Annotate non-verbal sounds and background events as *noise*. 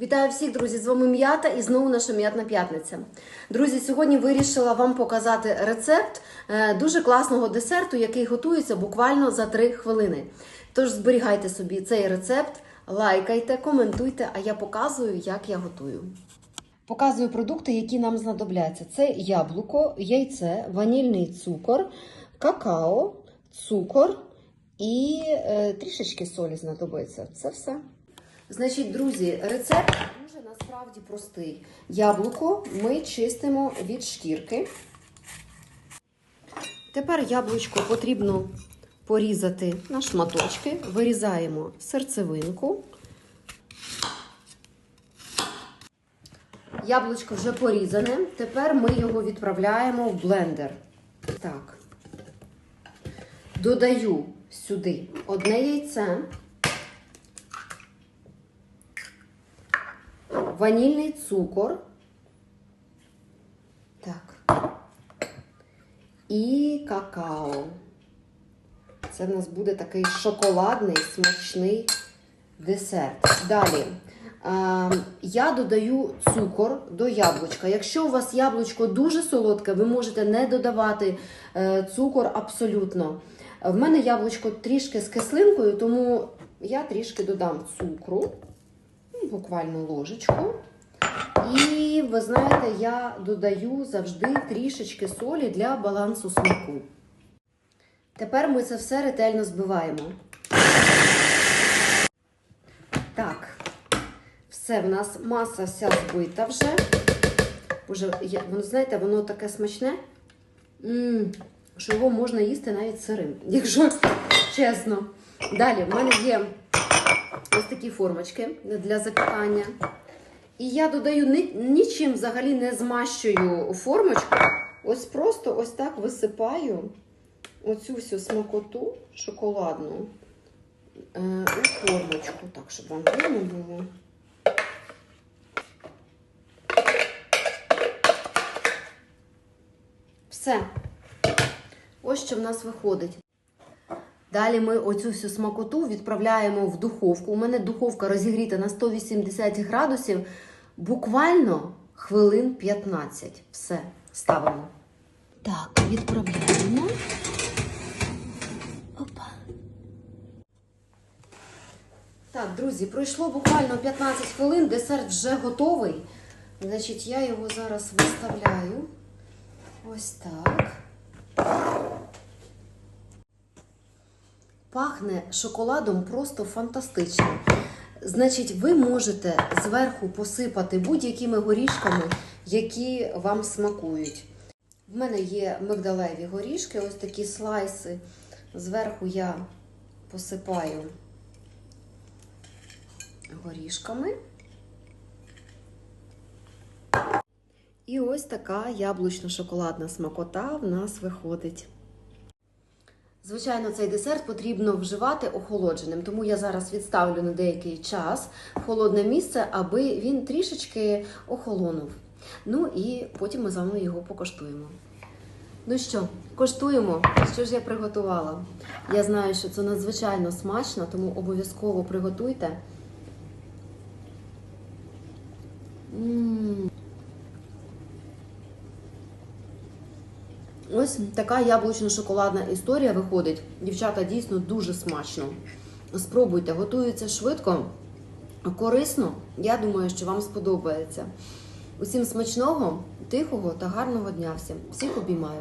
Вітаю всіх, друзі! З вами м'ята і знову наша м'ятна п'ятниця. Друзі, сьогодні вирішила вам показати рецепт е, дуже класного десерту, який готується буквально за 3 хвилини. Тож зберігайте собі цей рецепт, лайкайте, коментуйте, а я показую, як я готую. Показую продукти, які нам знадобляться: це яблуко, яйце, ванільний цукор, какао, цукор і е, трішечки солі знадобиться. Це все. Значить, друзі, рецепт дуже насправді простий. Яблуко ми чистимо від шкірки. Тепер яблучко потрібно порізати на шматочки. Вирізаємо серцевинку. Яблучко вже порізане. Тепер ми його відправляємо в блендер. Так. Додаю сюди одне яйце. Ванільний цукор. Так. І какао. Це в нас буде такий шоколадний смачний десерт. Далі. Я додаю цукор до яблучка. Якщо у вас яблучко дуже солодке, ви можете не додавати е, цукор абсолютно. В мене яблучко трішки з кислинкою, тому я трішки додам цукру буквально ложечку. І ви знаєте, я додаю завжди трішечки солі для балансу смаку. Тепер ми це все ретельно збиваємо. Так, все, в нас маса вся збита вже. Я, воно, знаєте, воно таке смачне, що його можна їсти навіть сирим, *laughs* якщо чесно. Далі, в мене є ось такі формочки для запікання. І я додаю нічим взагалі не змащую формочку. Ось просто ось так висипаю оцю всю смакоту шоколадну е, у формочку. Так, щоб вам видно було. Все. Ось що в нас виходить. Далі ми оцю всю смакоту відправляємо в духовку. У мене духовка розігріта на 180 градусів, буквально хвилин 15. Все, ставимо. Так, відправляємо. Опа. Так, друзі, пройшло буквально 15 хвилин, десерт вже готовий. Значить, я його зараз виставляю. Ось так. Пахне шоколадом просто фантастично. Значить, ви можете зверху посипати будь-якими горішками, які вам смакують. В мене є мигдалеві горішки, ось такі слайси. Зверху я посипаю горішками. І ось така яблучно-шоколадна смакота в нас виходить. Звичайно, цей десерт потрібно вживати охолодженим, тому я зараз відставлю на деякий час в холодне місце, аби він трішечки охолонув. Ну і потім ми з вами його покоштуємо. Ну що, коштуємо, що ж я приготувала. Я знаю, що це надзвичайно смачно, тому обов'язково приготуйте. Ось така яблучно-шоколадна історія виходить. Дівчата дійсно дуже смачно. Спробуйте, готується швидко, корисно. Я думаю, що вам сподобається. Усім смачного, тихого та гарного дня всім. Всіх обіймаю.